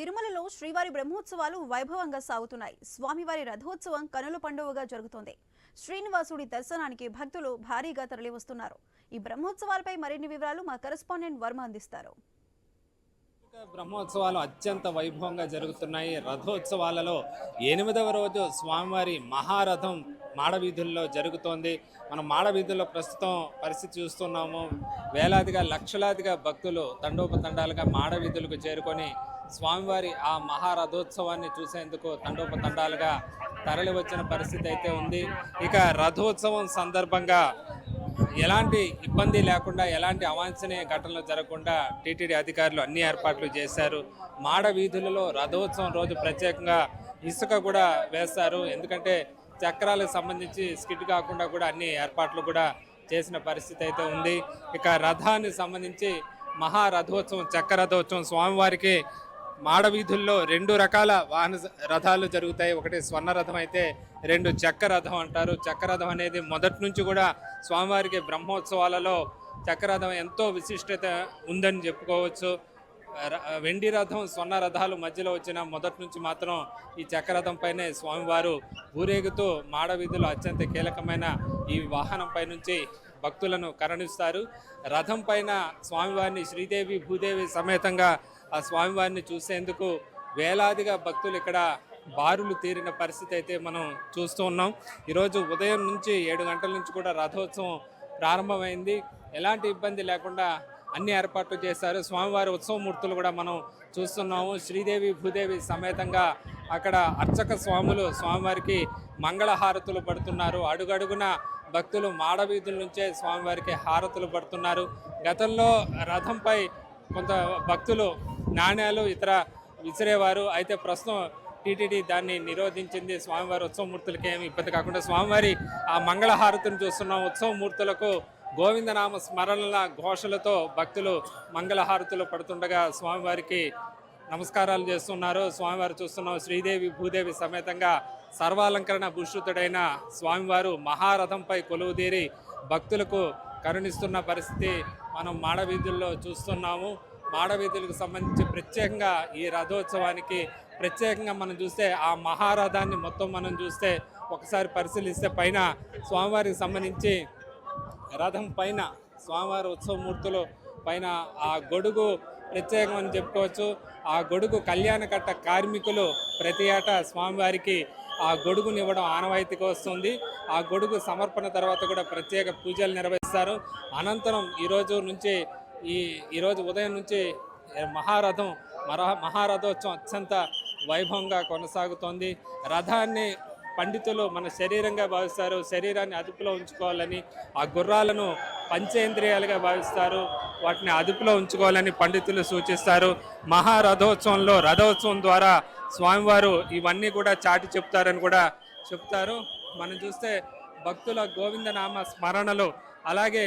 తిరుమలలో శ్రీవారి బ్రహ్మోత్సవాలు వైభవంగా సాగుతున్నాయి. స్వామివారి రథోత్సవం కనుల పండుగగా జరుగుతోంది. శ్రీనివాసుడి దర్శనానికి భక్తులు భారీగా తరలివస్తున్నారు. ఈ బ్రహ్మోత్సవాలపై మరిన్ని వివరాలు మా కరెస్పాండెంట్ వర్మ అందిస్తారు. బ్రహ్మోత్సవాలు అత్యంత వైభవంగా జరుగుతున్నాయి. రథోత్సవాలలో ఎనిమిదవ రోజు స్వామివారి మహారథం మాడవీధుల్లో జరుగుతోంది. మనం మాడవీధుల్లో ప్రస్తుతం పరిస్థితి చూస్తున్నాము. వేలాదిగా లక్షలాదిగా భక్తులు తండోపతండాలుగా మాడవీధులకు చేరుకొని స్వామివారి ఆ మహారథోత్సవాన్ని చూసేందుకు తండోపతండాలుగా తరలి వచ్చిన పరిస్థితి అయితే ఉంది. ఇక రథోత్సవం సందర్భంగా ఎలాంటి ఇబ్బంది లేకుండా ఎలాంటి అవాంఛనీయ ఘటనలు జరగకుండా టీటీడీ అధికారులు అన్ని ఏర్పాట్లు చేశారు. మాడ వీధులలో రథోత్సవం రోజు ప్రత్యేకంగా ఇసుక కూడా వేస్తారు ఎందుకంటే చక్రాలకు సంబంధించి స్కిట్ కాకుండా కూడా అన్ని ఏర్పాట్లు కూడా చేసిన పరిస్థితి అయితే ఉంది. ఇక రథానికి సంబంధించి మహారథోత్సవం చక్ర రథోత్సవం స్వామివారికి మాడవీధుల్లో రెండు రకాల వాహన రథాలు జరుగుతాయి. ఒకటి స్వర్ణ రథం అయితే రెండు చక్ర రథం అంటారు. చక్ర రథం అనేది మొదటి నుంచి కూడా స్వామివారికి బ్రహ్మోత్సవాలలో చక్రరథం ఎంతో విశిష్టత ఉందని చెప్పుకోవచ్చు. ర- వెండి రథం స్వర్ణ రథాలు మధ్యలో వచ్చిన మొదటి నుంచి మాత్రం ఈ చక్ర పైనే స్వామివారు ఊరేగుతూ మాడవీధులు అత్యంత కీలకమైన ఈ వాహనం పై నుంచి భక్తులను కరుణిస్తారు. రథం పైన స్వామివారిని శ్రీదేవి భూదేవి సమేతంగా ఆ స్వామివారిని చూసేందుకు వేలాదిగా భక్తులు ఇక్కడ బారులు తీరిన పరిస్థితి అయితే మనం చూస్తూ ఉన్నాం. ఈరోజు ఉదయం నుంచి ఏడు గంటల నుంచి కూడా రథోత్సవం ప్రారంభమైంది. ఎలాంటి ఇబ్బంది లేకుండా అన్ని ఏర్పాట్లు చేశారు. స్వామివారి ఉత్సవమూర్తులు కూడా మనం చూస్తున్నాము. శ్రీదేవి భూదేవి సమేతంగా అక్కడ అర్చక స్వాములు స్వామివారికి మంగళహారతులు పడుతున్నారు. అడుగడుగున భక్తులు మాడవీధుల నుంచే స్వామివారికి హారతులు పడుతున్నారు. గతంలో రథంపై కొంత భక్తులు నాణ్యాలు ఇతర విసిరేవారు. అయితే ప్రస్తుతం టీటీడీ దాన్ని నిరోధించింది. స్వామివారి ఉత్సవమూర్తులకి ఏమి ఇబ్బంది కాకుండా స్వామివారి ఆ మంగళహారతిని చూస్తున్నాం. ఉత్సవమూర్తులకు గోవిందనామ స్మరణల ఘోషలతో భక్తులు మంగళహారతులు పడుతుండగా స్వామివారికి నమస్కారాలు చేస్తున్నారు. స్వామివారు చూస్తున్నాం. శ్రీదేవి భూదేవి సమేతంగా సర్వాలంకరణ భూషితుడైన స్వామివారు మహారథంపై కొలువుదీరి భక్తులకు కరుణిస్తున్న పరిస్థితి మనం మాడవీధుల్లో చూస్తున్నాము. మాడవీధులకు సంబంధించి ప్రత్యేకంగా ఈ రథోత్సవానికి ప్రత్యేకంగా మనం చూస్తే ఆ మహారథాన్ని మొత్తం మనం చూస్తే ఒకసారి పరిశీలిస్తే పైన స్వామివారికి సంబంధించి రథం పైన స్వామివారి ఉత్సవమూర్తులు పైన ఆ గొడుగు ప్రత్యేకం అని చెప్పుకోవచ్చు. ఆ గొడుగు కళ్యాణకట్ట కార్మికులు ప్రతి ఏటా స్వామివారికి ఆ గొడుగుని ఇవ్వడం ఆనవాయితీగా వస్తుంది. ఆ గొడుగు సమర్పణ తర్వాత కూడా ప్రత్యేక పూజలు నిర్వహిస్తారు. అనంతరం ఈరోజు నుంచి ఈ ఈరోజు ఉదయం నుంచి మహారథం మరా మహారథోత్సవం అత్యంత వైభవంగా కొనసాగుతోంది. రథాన్ని పండితులు మన శరీరంగా భావిస్తారు శరీరాన్ని అదుపులో ఉంచుకోవాలని ఆ గుర్రాలను పంచేంద్రియాలుగా భావిస్తారు వాటిని అదుపులో ఉంచుకోవాలని పండితులు సూచిస్తారు. మహారథోత్సవంలో రథోత్సవం ద్వారా స్వామివారు ఇవన్నీ కూడా చాటి చెప్తారని కూడా చెప్తారు. మనం చూస్తే భక్తుల గోవిందనామ స్మరణలు అలాగే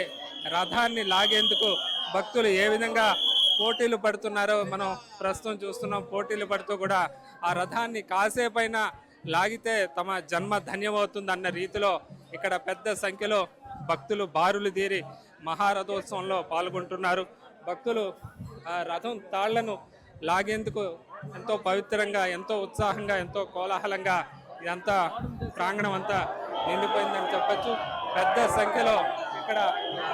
రథాన్ని లాగేందుకు భక్తులు ఏ విధంగా పోటీలు పడుతున్నారో మనం ప్రస్తుతం చూస్తున్నాం. పోటీలు పడుతూ కూడా ఆ రథాన్ని కాసేపైనా లాగితే తమ జన్మ ధన్యమవుతుంది అన్న రీతిలో ఇక్కడ పెద్ద సంఖ్యలో భక్తులు బారులు తీరి మహారథోత్సవంలో పాల్గొంటున్నారు. భక్తులు ఆ రథం తాళ్ళను లాగేందుకు ఎంతో పవిత్రంగా ఎంతో ఉత్సాహంగా ఎంతో కోలాహలంగా ఇదంతా ప్రాంగణం అంతా నిండిపోయిందని చెప్పచ్చు. పెద్ద సంఖ్యలో ఇక్కడ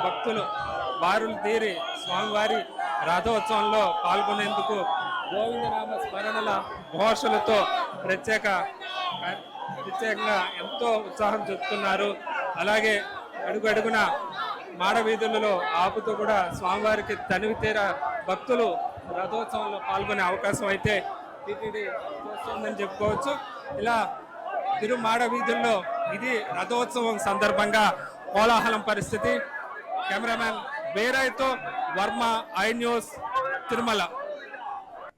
భక్తులు బారులు తీరి స్వామివారి రథోత్సవంలో పాల్గొనేందుకు గోవిందనామ స్మరణల ఘోషలతో ప్రత్యేక ప్రత్యేకంగా ఎంతో ఉత్సాహం చూపుతున్నారు. అలాగే అడుగడుగున మాడవీధులలో ఆపుతూ కూడా స్వామివారికి తనివి తీర భక్తులు రథోత్సవంలో పాల్గొనే అవకాశం అయితే టీటీడీ చూస్తుందని చెప్పుకోవచ్చు. ఇలా తిరుమాడ వీధుల్లో ఇది రథోత్సవం సందర్భంగా కోలాహలం పరిస్థితి. కెమెరామ్యాన్ బేరాయ్తో వర్మ ఐ న్యూస్ తిరుమల.